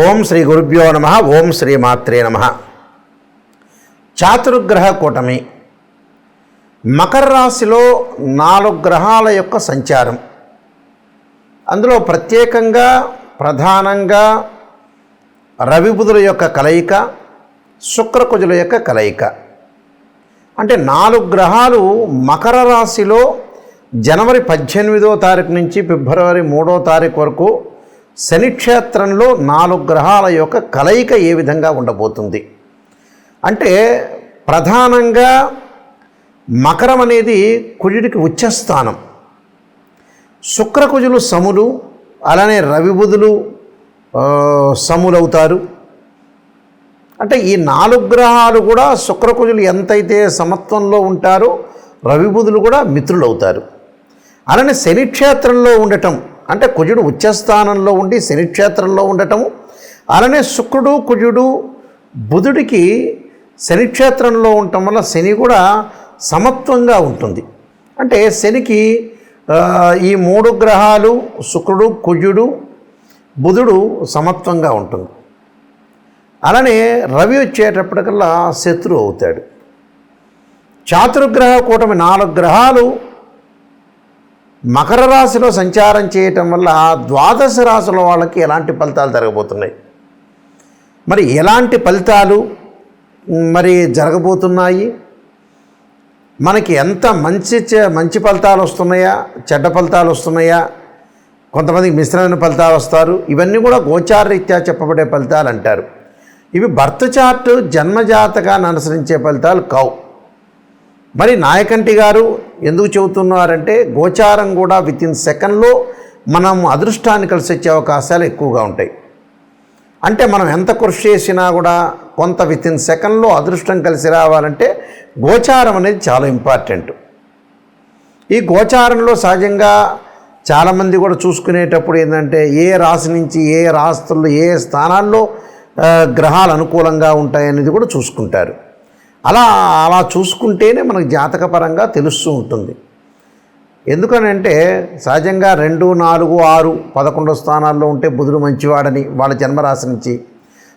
ఓం శ్రీ గురుభ్యో నమ ఓం శ్రీ మాత్రే నమ. చాతుర్గ్రహ కూటమి. మకర రాశిలో నాలుగు గ్రహాల యొక్క సంచారం. అందులో ప్రత్యేకంగా ప్రధానంగా రవిబుధుల యొక్క కలయిక శుక్రకుజుల యొక్క కలయిక. అంటే నాలుగు గ్రహాలు మకర రాశిలో జనవరి పద్దెనిమిదో తారీఖు నుంచి ఫిబ్రవరి మూడో తారీఖు వరకు శనిక్షేత్రంలో నాలుగు గ్రహాల యొక్క కలయిక ఏ విధంగా ఉండబోతుంది? అంటే ప్రధానంగా మకరం అనేది కుజుడికి ఉచ్చస్థానం. శుక్రకుజులు సములు అలానే రవిబుధులు సములవుతారు. అంటే ఈ నాలుగు గ్రహాలు కూడా శుక్రకుజులు ఎంతైతే సమత్వంలో ఉంటారో రవిబుధులు కూడా మిత్రులు అవుతారు అలానే శనిక్షేత్రంలో ఉండటం అంటే కుజుడు ఉచ్చస్థానంలో ఉండి శనిక్షేత్రంలో ఉండటము అలానే శుక్రుడు కుజుడు బుధుడికి శనిక్షేత్రంలో ఉండటం వల్ల శని కూడా సమత్వంగా ఉంటుంది. అంటే శనికి ఈ మూడు గ్రహాలు శుక్రుడు కుజుడు బుధుడు సమత్వంగా ఉంటుంది. అలానే రవి వచ్చేటప్పటికల్లా శత్రువు అవుతాడు. చాతుర్గ్రహ కూటమి నాలుగు గ్రహాలు మకర రాశిలో సంచారం చేయటం వల్ల ద్వాదశ రాశుల వాళ్ళకి ఎలాంటి ఫలితాలు జరగబోతున్నాయి? మరి ఎలాంటి ఫలితాలు మరి జరగబోతున్నాయి? మనకి ఎంత మంచి చే- మంచి ఫలితాలు వస్తున్నాయా? చెడ్డ ఫలితాలు వస్తున్నాయా? కొంతమందికి మిశ్రమైన ఫలితాలు వస్తారు. ఇవన్నీ కూడా గోచారరీత్యా చెప్పబడే ఫలితాలు అంటారు. ఇవి బర్త్ చార్ట్ జన్మజాతకాన్ని అనుసరించే ఫలితాలు కావు. మరి నాయకంటి గారు ఎందుకు చెబుతున్నారంటే గోచారం కూడా విత్ ఇన్ సెకండ్లో మనం అదృష్టాన్ని కలిసి వచ్చే అవకాశాలు ఎక్కువగా ఉంటాయి. అంటే మనం ఎంత కృషి చేసినా కూడా కొంత విత్ ఇన్ సెకండ్లో అదృష్టం కలిసి రావాలంటే గోచారం అనేది చాలా ఇంపార్టెంట్. ఈ గోచారంలో సహజంగా చాలామంది కూడా చూసుకునేటప్పుడు ఏంటంటే ఏ రాశి నుంచి ఏ రాస్తుల్లో ఏ స్థానాల్లో గ్రహాలు అనుకూలంగా ఉంటాయనేది కూడా చూసుకుంటారు. అలా అలా చూసుకుంటేనే మనకు జాతకపరంగా తెలుస్తూ ఉంటుంది. ఎందుకనంటే సహజంగా రెండు నాలుగు ఆరు పదకొండు స్థానాల్లో ఉంటే బుధుడు మంచివాడని వాళ్ళ జన్మరాశి నుంచి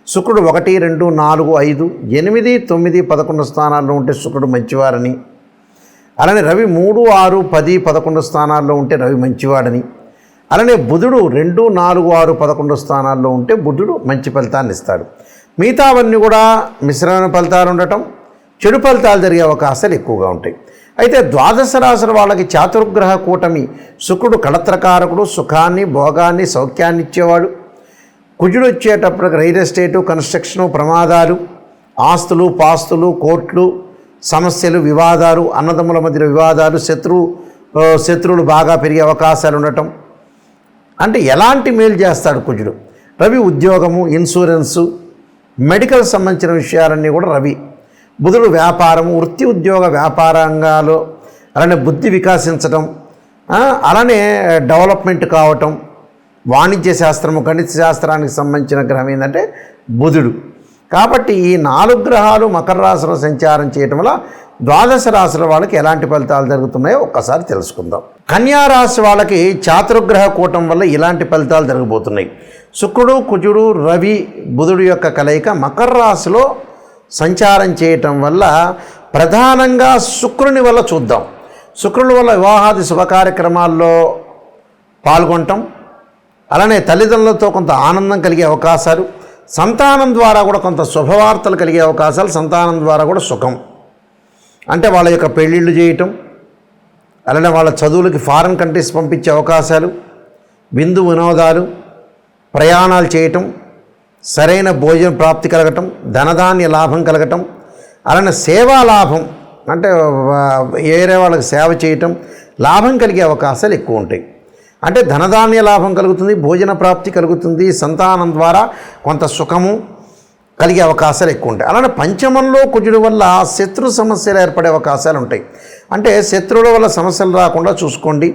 శుక్రుడు ఒకటి రెండు నాలుగు ఐదు ఎనిమిది తొమ్మిది పదకొండు స్థానాల్లో ఉంటే శుక్రుడు మంచివారని అలానే రవి మూడు ఆరు పది పదకొండు స్థానాల్లో ఉంటే రవి మంచివాడని అలానే బుధుడు రెండు నాలుగు ఆరు పదకొండు స్థానాల్లో ఉంటే బుధుడు మంచి ఫలితాన్ని ఇస్తాడు. మిగతావన్నీ కూడా మిశ్రమైన ఫలితాలు ఉండటం చెడు ఫలితాలు జరిగే అవకాశాలు ఎక్కువగా ఉంటాయి. అయితే ద్వాదశ రాశుల వాళ్ళకి చాతుర్గ్రహ కూటమి శుక్రుడు కళత్రకారకుడు సుఖాన్ని భోగాన్ని సౌఖ్యాన్ని ఇచ్చేవాడు. కుజుడు వచ్చేటప్పటికి రియల్ ఎస్టేటు కన్స్ట్రక్షను ప్రమాదాలు ఆస్తులు పాస్తులు కోర్టులు సమస్యలు వివాదాలు అన్నదమ్ముల మధ్య వివాదాలు శత్రువు శత్రువులు బాగా పెరిగే అవకాశాలు ఉండటం. అంటే ఎలాంటి మేలు చేస్తాడు కుజుడు? రవి ఉద్యోగము ఇన్సూరెన్సు మెడికల్ సంబంధించిన విషయాలన్నీ కూడా రవి. బుధుడు వ్యాపారము వృత్తి ఉద్యోగ వ్యాపారంగాలు అలానే బుద్ధి వికాసించటం అలానే డెవలప్మెంట్ కావటం వాణిజ్య శాస్త్రము గణిత శాస్త్రానికి సంబంధించిన గ్రహం ఏంటంటే బుధుడు. కాబట్టి ఈ నాలుగు గ్రహాలు మకర రాశిలో సంచారం చేయటం వల్ల ద్వాదశ రాశుల వాళ్ళకి ఎలాంటి ఫలితాలు జరుగుతున్నాయో ఒక్కసారి తెలుసుకుందాం. కన్యా రాశి వాళ్ళకి చాతుర్గ్రహ కూటం వల్ల ఇలాంటి ఫలితాలు జరగబోతున్నాయి. శుక్రుడు కుజుడు రవి బుధుడు యొక్క కలయిక మకర రాశిలో సంచారం చేయటం వల్ల ప్రధానంగా శుక్రుని వల్ల చూద్దాం. శుక్రుని వల్ల వివాహాది శుభ కార్యక్రమాల్లో పాల్గొనటం అలానే తల్లిదండ్రులతో కొంత ఆనందం కలిగే అవకాశాలు సంతానం ద్వారా కూడా కొంత శుభవార్తలు కలిగే అవకాశాలు సంతానం ద్వారా కూడా సుఖం. అంటే వాళ్ళ యొక్క పెళ్ళిళ్ళు చేయటం అలానే వాళ్ళ చదువులకి ఫారెన్ కంట్రీస్ పంపించే అవకాశాలు విందు వినోదాలు ప్రయాణాలు చేయటం సరైన భోజన ప్రాప్తి కలగటం ధనధాన్య లాభం కలగటం అలానే సేవా లాభం అంటే వేరే వాళ్ళకి సేవ చేయటం లాభం కలిగే అవకాశాలు ఎక్కువ ఉంటాయి. అంటే ధనధాన్య లాభం కలుగుతుంది భోజన ప్రాప్తి కలుగుతుంది సంతానం ద్వారా కొంత సుఖము కలిగే అవకాశాలు ఎక్కువ ఉంటాయి. అలానే పంచమంలో కుజుడు వల్ల శత్రు సమస్యలు ఏర్పడే అవకాశాలు ఉంటాయి. అంటే శత్రువుల వల్ల సమస్యలు రాకుండా చూసుకోండి.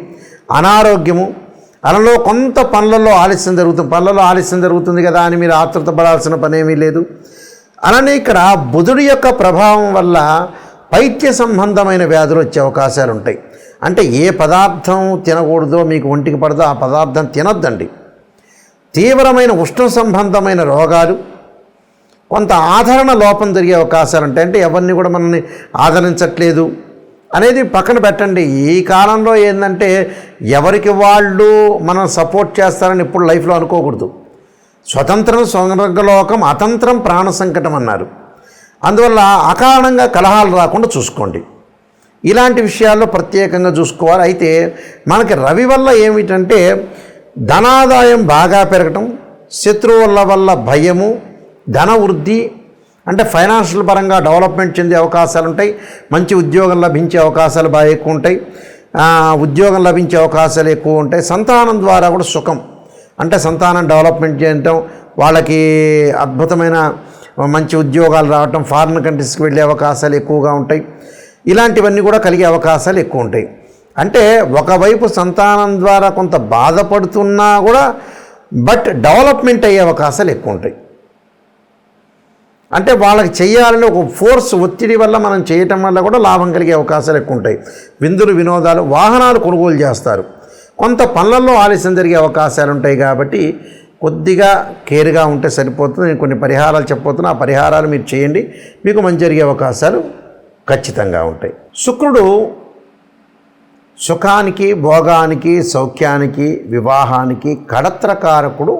అనారోగ్యము అలలో కొంత పనులలో ఆలస్యం జరుగుతుంది. పనులలో ఆలస్యం జరుగుతుంది కదా అని మీరు ఆతృత పడాల్సిన పనేమీ లేదు. అలానే ఇక్కడ బుధుడి యొక్క ప్రభావం వల్ల పైత్య సంబంధమైన వ్యాధులు వచ్చే అవకాశాలు ఉంటాయి. అంటే ఏ పదార్థం తినకూడదో మీకు ఒంటికి పడదో ఆ పదార్థం తినొద్దండి. తీవ్రమైన ఉష్ణ సంబంధమైన రోగాలు కొంత ఆదరణ లోపం జరిగే అవకాశాలు ఉంటాయి. అంటే ఎవరిని కూడా మనల్ని ఆదరించట్లేదు. అనేది పక్కన పెట్టండి. ఈ కాలంలో ఏంటంటే ఎవరికి వాళ్ళు మనం సపోర్ట్ చేస్తారని ఇప్పుడు లైఫ్లో అనుకోకూడదు. స్వతంత్రం స్వర్గలోకం అతంత్రం ప్రాణ సంకటం అన్నారు. అందువల్ల అకారణంగా కలహాలు రాకుండా చూసుకోండి. ఇలాంటి విషయాల్లో ప్రత్యేకంగా చూసుకోవాలి. అయితే మనకి రవి వల్ల ఏమిటంటే ధనాదాయం బాగా పెరగటం శత్రువుల వల్ల భయము ధన వృద్ధి అంటే ఫైనాన్షియల్ పరంగా డెవలప్మెంట్ చెందే అవకాశాలు ఉంటాయి మంచి ఉద్యోగం లభించే అవకాశాలు బాగా ఎక్కువ ఉంటాయి ఉద్యోగం లభించే అవకాశాలు ఎక్కువ ఉంటాయి. సంతానం ద్వారా కూడా సుఖం. అంటే సంతానం డెవలప్మెంట్ చేయటం వాళ్ళకి అద్భుతమైన మంచి ఉద్యోగాలు రావటం ఫారిన్ కంట్రీస్కి వెళ్ళే అవకాశాలు ఎక్కువగా ఉంటాయి. ఇలాంటివన్నీ కూడా కలిగే అవకాశాలు ఎక్కువ ఉంటాయి. అంటే ఒకవైపు సంతానం ద్వారా కొంత బాధపడుతున్నా కూడా బట్ డెవలప్మెంట్ అయ్యే అవకాశాలు ఎక్కువ ఉంటాయి. అంటే వాళ్ళకి చేయాలని ఒక ఫోర్స్ ఒత్తిడి వల్ల మనం చేయటం వల్ల కూడా లాభం కలిగే అవకాశాలు ఎక్కువ ఉంటాయి. విందులు వినోదాలు వాహనాలు కొనుగోలు చేస్తారు. కొంత పనులలో ఆలస్యం జరిగే అవకాశాలు ఉంటాయి కాబట్టి కొద్దిగా కేర్గా ఉంటే సరిపోతుంది. నేను కొన్ని పరిహారాలు చెప్పబోతున్నా. ఆ పరిహారాలు మీరు చేయండి. మీకు మంచి జరిగే అవకాశాలు ఖచ్చితంగా ఉంటాయి. శుక్రుడు సుఖానికి భోగానికి సౌఖ్యానికి వివాహానికి కడత్రకారకుడు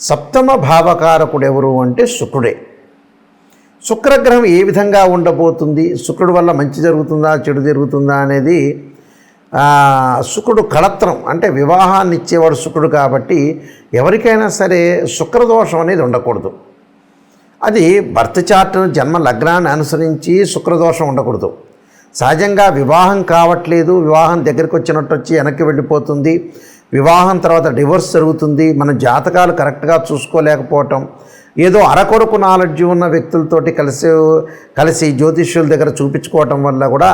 సప్తమ భావకారకుడు ఎవరు అంటే శుక్రుడే. శుక్రగ్రహం ఏ విధంగా ఉండబోతుంది? శుక్రుడు వల్ల మంచి జరుగుతుందా చెడు జరుగుతుందా అనేది శుక్రుడు కళత్రం అంటే వివాహాన్ని ఇచ్చేవాడు శుక్రుడు కాబట్టి ఎవరికైనా సరే శుక్రదోషం అనేది ఉండకూడదు. అది భర్త చార్ట్ జన్మ లగ్నాన్ని అనుసరించి శుక్రదోషం ఉండకూడదు. సహజంగా వివాహం కావట్లేదు వివాహం దగ్గరికి వచ్చినట్టు వచ్చి వెనక్కి వెళ్ళిపోతుంది. వివాహం తర్వాత డివోర్స్ జరుగుతుంది. మన జాతకాలు కరెక్ట్గా చూసుకోలేకపోవటం. ఏదో అరకొరకు నాలెడ్జ్ ఉన్న వ్యక్తులతోటి కలిసి కలిసి జ్యోతిష్యుల దగ్గర చూపించుకోవటం వల్ల కూడా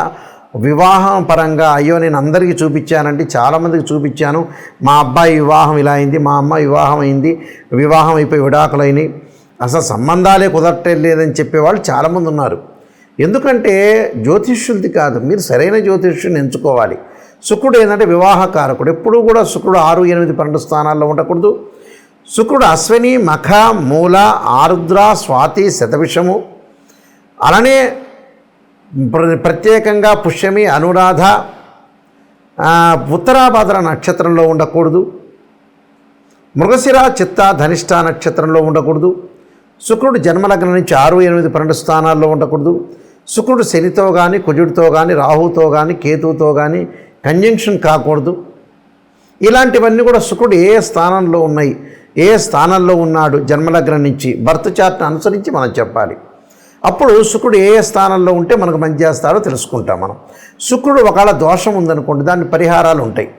వివాహం పరంగా అయ్యో నేను అందరికీ చూపించానండి చాలామందికి చూపించాను మా అబ్బాయి వివాహం ఇలా అయింది మా అమ్మాయి వివాహం అయింది వివాహం అయిపోయి విడాకులైనవి అసలు సంబంధాలే కుదరటం లేదని చెప్పేవాళ్ళు చాలామంది ఉన్నారు. ఎందుకంటే జ్యోతిష్యులది కాదు మీరు సరైన జ్యోతిష్యుని ఎంచుకోవాలి. శుక్రుడు ఏంటంటే వివాహకారకుడు ఎప్పుడూ కూడా శుక్రుడు ఆరు ఎనిమిది పన్నెండు స్థానాల్లో ఉండకూడదు. శుక్రుడు అశ్విని మఖ మూల ఆరుద్ర స్వాతి శతవిషము అలానే ప్ర- ప్రత్యేకంగా పుష్యమి అనురాధ ఆ, ఉత్తరాభాద్ర నక్షత్రంలో ఉండకూడదు. మృగశిర చిత్త ధనిష్ట నక్షత్రంలో ఉండకూడదు. శుక్రుడు జన్మలగ్నం నుంచి ఆరు ఎనిమిది పన్నెండు స్థానాల్లో ఉండకూడదు. శుక్రుడు శనితో కానీ కుజుడితో కానీ రాహుతో కానీ కేతువుతో కానీ కంజంక్షన్ కాకూడదు. ఇలాంటివన్నీ కూడా శుక్రుడు ఏ స్థానంలో ఉన్నాయి? ఏ స్థానంలో ఉన్నాడు జన్మలగ్నం నుంచి? బర్త్ చార్ట్ని అనుసరించి మనం చెప్పాలి. అప్పుడు శుక్రుడు ఏ ఏ స్థానంలో ఉంటే మనకు మంచి చేస్తాడో తెలుసుకుంటాం మనం. శుక్రుడు ఒకవేళ దోషం ఉందనుకోండి దాని పరిహారాలు ఉంటాయి.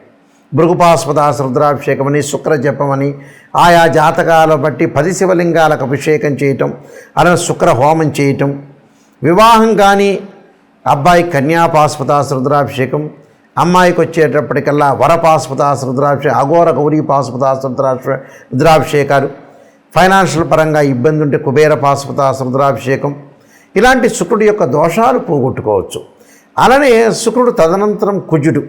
భృగుపాస్పద రుద్రాభిషేకమని శుక్ర జపమని ఆయా జాతకాల బట్టి పది శివలింగాలకు అభిషేకం చేయటం అలా శుక్ర హోమం చేయటం. వివాహం కానీ అబ్బాయి కన్యాపాస్పద రుద్రాభిషేకం అమ్మాయికి వచ్చేటప్పటికల్లా వరపాస్పదాస రుద్రాక్ష అఘోర గౌరీ పాస్పదాస రుద్రాక్ష రుద్రాభిషేకాలు. ఫైనాన్షియల్ పరంగా ఇబ్బంది ఉంటే కుబేర పాస్పదాస రుద్రాభిషేకం. ఇలాంటి శుక్రుడి యొక్క దోషాలు పోగొట్టుకోవచ్చు. అలానే శుక్రుడు తదనంతరం కుజుడు.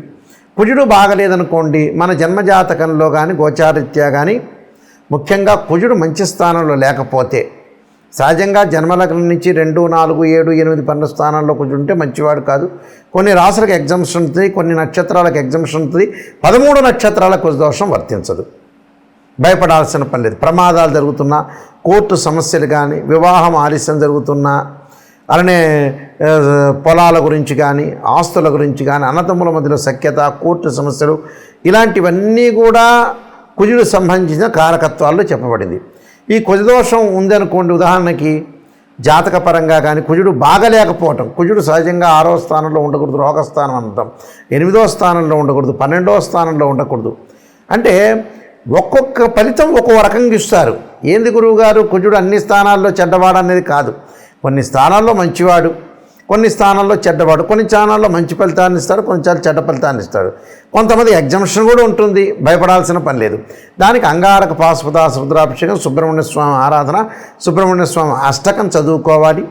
కుజుడు బాగలేదనుకోండి మన జన్మజాతకంలో కానీ గోచారిత్యా కానీ ముఖ్యంగా కుజుడు మంచి స్థానంలో లేకపోతే సహజంగా జన్మలగ్నం నుంచి రెండు నాలుగు ఏడు ఎనిమిది పన్నెండు స్థానాల్లో కూర్చుంటే ఉంటే మంచివాడు కాదు. కొన్ని రాసులకు ఎగ్జామ్షన్ ఉంటుంది కొన్ని నక్షత్రాలకు ఎగ్జామ్షన్ ఉంటుంది పదమూడు నక్షత్రాలకు దోషం వర్తించదు. భయపడాల్సిన పని లేదు. ప్రమాదాలు జరుగుతున్నా కోర్టు సమస్యలు కానీ వివాహం ఆలస్యం జరుగుతున్నా అలానే పొలాల గురించి కానీ ఆస్తుల గురించి కానీ అన్నదమ్ముల మధ్యలో సఖ్యత కోర్టు సమస్యలు ఇలాంటివన్నీ కూడా కుజుడు సంబంధించిన కారకత్వాల్లో చెప్పబడింది. ఈ కుజదోషం ఉందనుకోండి ఉదాహరణకి జాతకపరంగా కానీ కుజుడు బాగలేకపోవటం కుజుడు సహజంగా ఆరో స్థానంలో ఉండకూడదు రోగస్థానం అంటాం ఎనిమిదో స్థానంలో ఉండకూడదు పన్నెండో స్థానంలో ఉండకూడదు. అంటే ఒక్కొక్క ఫలితం ఒక్కో రకంగా ఇస్తారు. ఏంది గురువు గారు కుజుడు అన్ని స్థానాల్లో చెడ్డవాడు అనేది కాదు. కొన్ని స్థానాల్లో మంచివాడు కొన్ని స్థానాల్లో చెడ్డవాడు కొన్ని స్థానాల్లో మంచి ఫలితాన్ని ఇస్తాడు కొన్ని చెడ్డ ఫలితాన్ని ఇస్తాడు. కొంతమంది ఎగ్జామ్షన్ కూడా ఉంటుంది భయపడాల్సిన పని లేదు. దానికి అంగారక పాశుపత రుద్రాభిషేకం సుబ్రహ్మణ్య స్వామి ఆరాధన సుబ్రహ్మణ్య స్వామి అష్టకం చదువుకోవాలి.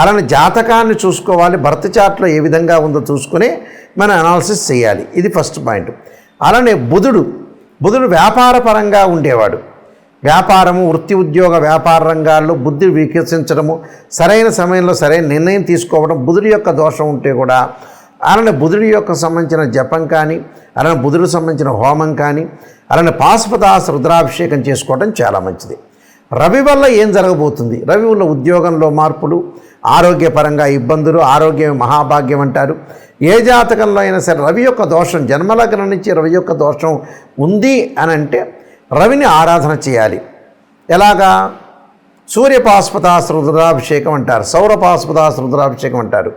అలానే జాతకాన్ని చూసుకోవాలి భర్త చాట్లో ఏ విధంగా ఉందో చూసుకుని మనం అనాలిసిస్ చేయాలి. ఇది ఫస్ట్ పాయింట్ అలానే బుధుడు బుధుడు వ్యాపార పరంగా ఉండేవాడు. వ్యాపారము వృత్తి ఉద్యోగ వ్యాపార రంగాల్లో బుద్ధి వికసించడము సరైన సమయంలో సరైన నిర్ణయం తీసుకోవడం బుధుడి యొక్క దోషం ఉంటే కూడా అలానే బుధుడి యొక్క సంబంధించిన జపం కానీ అలానే బుధుడికి సంబంధించిన హోమం కానీ అలానే పాశుపతాస రుద్రాభిషేకం చేసుకోవడం చాలా మంచిది. రవి వల్ల ఏం జరగబోతుంది? రవి వల్ల ఉద్యోగంలో మార్పులు ఆరోగ్యపరంగా ఇబ్బందులు ఆరోగ్యం మహాభాగ్యం అంటారు. ఏ జాతకంలో అయినా సరే రవి యొక్క దోషం జన్మలగ్నం నుంచి రవి యొక్క దోషం ఉంది అని అంటే రవిని ఆరాధన చేయాలి. ఎలాగా? సూర్యపాస్పదాస రుద్రాభిషేకం అంటారు. సౌరపాస్పదాస రుద్రాభిషేకం అంటారు.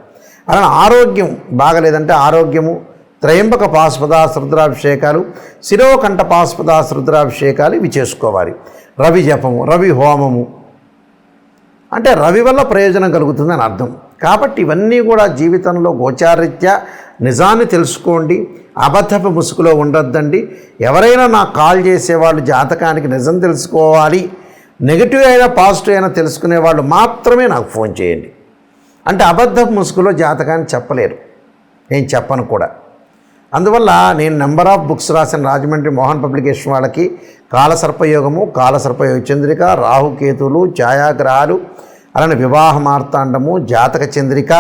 అలా ఆరోగ్యం బాగలేదంటే ఆరోగ్యము త్రయంబక పాస్పదాస రుద్రాభిషేకాలు శిరోకంఠ పాస్పదాస రుద్రాభిషేకాలు ఇవి చేసుకోవాలి. రవి జపము రవి హోమము. అంటే రవి వల్ల ప్రయోజనం కలుగుతుందని అర్థం. కాబట్టి ఇవన్నీ కూడా జీవితంలో గోచారీత్యా. నిజాన్ని తెలుసుకోండి. అబద్ధపు ముసుగులో ఉండొద్దండి. ఎవరైనా నాకు కాల్ చేసేవాళ్ళు జాతకానికి నిజం తెలుసుకోవాలి. నెగిటివ్ అయినా పాజిటివ్ అయినా తెలుసుకునే వాళ్ళు మాత్రమే నాకు ఫోన్ చేయండి. అంటే అబద్ధపు ముసుగులో జాతకాన్ని చెప్పలేరు. నేను చెప్పను కూడా. అందువల్ల నేను నెంబర్ ఆఫ్ బుక్స్ రాసిన రాజమండ్రి మోహన్ పబ్లికేషన్ వాళ్ళకి కాలసర్పయోగము కాలసర్పయోగ చంద్రిక రాహుకేతులు ఛాయాగ్రహాలు అలానే వివాహ మార్తాండము జాతక చంద్రిక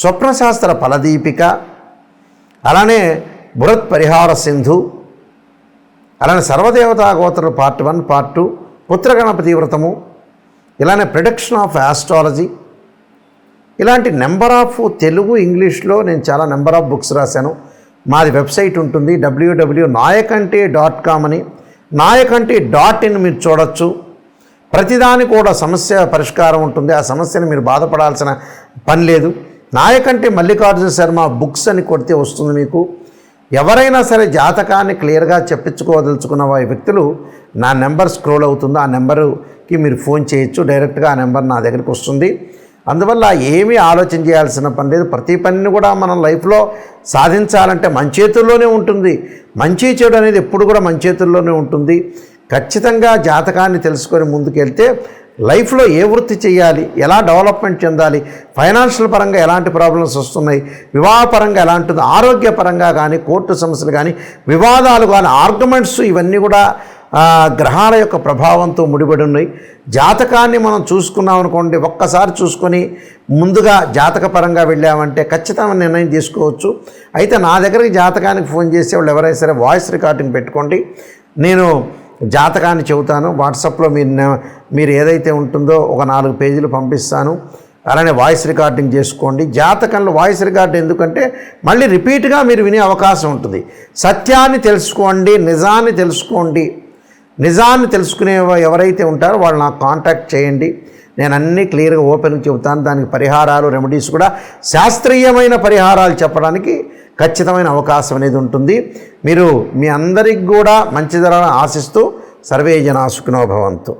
స్వప్నశాస్త్ర ఫలదీపిక అలానే బృహత్ పరిహార సింధు అలానే సర్వదేవతా గోత్రులు పార్ట్ వన్ పార్ట్ టూ పుత్రగణపతి వ్రతము ఇలానే ప్రొడక్షన్ ఆఫ్ ఆస్ట్రాలజీ ఇలాంటి నెంబర్ ఆఫ్ తెలుగు ఇంగ్లీష్లో నేను చాలా నెంబర్ ఆఫ్ బుక్స్ రాశాను. మాది వెబ్సైట్ ఉంటుంది డబ్ల్యూడబ్ల్యూ నాయకంటే డాట్ కామ్ అని. నాయకంటే డాట్ ఇన్ మీరు చూడొచ్చు. ప్రతిదాని కూడా సమస్య పరిష్కారం ఉంటుంది. ఆ సమస్యను మీరు బాధపడాల్సిన పని లేదు. నాయకంటే మల్లికార్జున శర్మ బుక్స్ అని కొడితే వస్తుంది మీకు. ఎవరైనా సరే జాతకాన్ని క్లియర్గా చెప్పించుకోదలుచుకున్న వారి వ్యక్తులు నా నెంబర్ స్క్రోల్ అవుతుందో. ఆ నెంబరుకి మీరు ఫోన్ చేయొచ్చు. డైరెక్ట్గా ఆ నెంబర్ నా దగ్గరికి వస్తుంది. అందువల్ల ఏమీ ఆలోచన చేయాల్సిన పని లేదు. ప్రతి పనిని కూడా మనం లైఫ్లో సాధించాలంటే మన చేతుల్లోనే ఉంటుంది. మంచి చెడు అనేది ఎప్పుడు కూడా మన చేతుల్లోనే ఉంటుంది. ఖచ్చితంగా జాతకాన్ని తెలుసుకొని ముందుకెళ్తే లైఫ్లో ఏ వృత్తి చేయాలి ఎలా డెవలప్మెంట్ చెందాలి ఫైనాన్షియల్ పరంగా ఎలాంటి ప్రాబ్లమ్స్ వస్తున్నాయి వివాహపరంగా ఎలాంటిది ఆరోగ్యపరంగా కానీ కోర్టు సమస్యలు కానీ వివాదాలు కానీ ఆర్గ్యుమెంట్స్ ఇవన్నీ కూడా గ్రహాల యొక్క ప్రభావంతో ముడిపడి ఉన్నాయి. జాతకాన్ని మనం చూసుకున్నాం అనుకోండి ఒక్కసారి చూసుకొని ముందుగా జాతక పరంగా వెళ్ళామంటే ఖచ్చితమైన నిర్ణయం తీసుకోవచ్చు. అయితే నా దగ్గరికి జాతకానికి ఫోన్ చేసే వాళ్ళు ఎవరైనా సరే వాయిస్ రికార్డింగ్ పెట్టుకోండి. నేను జాతకాన్ని చెబుతాను. వాట్సాప్లో మీరు మీరు ఏదైతే ఉంటుందో ఒక నాలుగు పేజీలు పంపిస్తాను. అలానే వాయిస్ రికార్డింగ్ చేసుకోండి. జాతకంలో వాయిస్ రికార్డ్ ఎందుకంటే మళ్ళీ రిపీట్గా మీరు వినే అవకాశం ఉంటుంది. సత్యాన్ని తెలుసుకోండి నిజాన్ని తెలుసుకోండి. నిజాన్ని తెలుసుకునే ఎవరైతే ఉంటారో వాళ్ళు నాకు కాంటాక్ట్ చేయండి. నేను అన్నీ క్లియర్గా ఓపెన్గా చెబుతాను. దానికి పరిహారాలు రెమెడీస్ కూడా శాస్త్రీయమైన పరిహారాలు చెప్పడానికి ఖచ్చితమైన అవకాశం అనేది ఉంటుంది. మీరు మీ అందరికి కూడా మంచి జరగాలని ఆశిస్తూ సర్వే జనా సుఖినో భవంతు.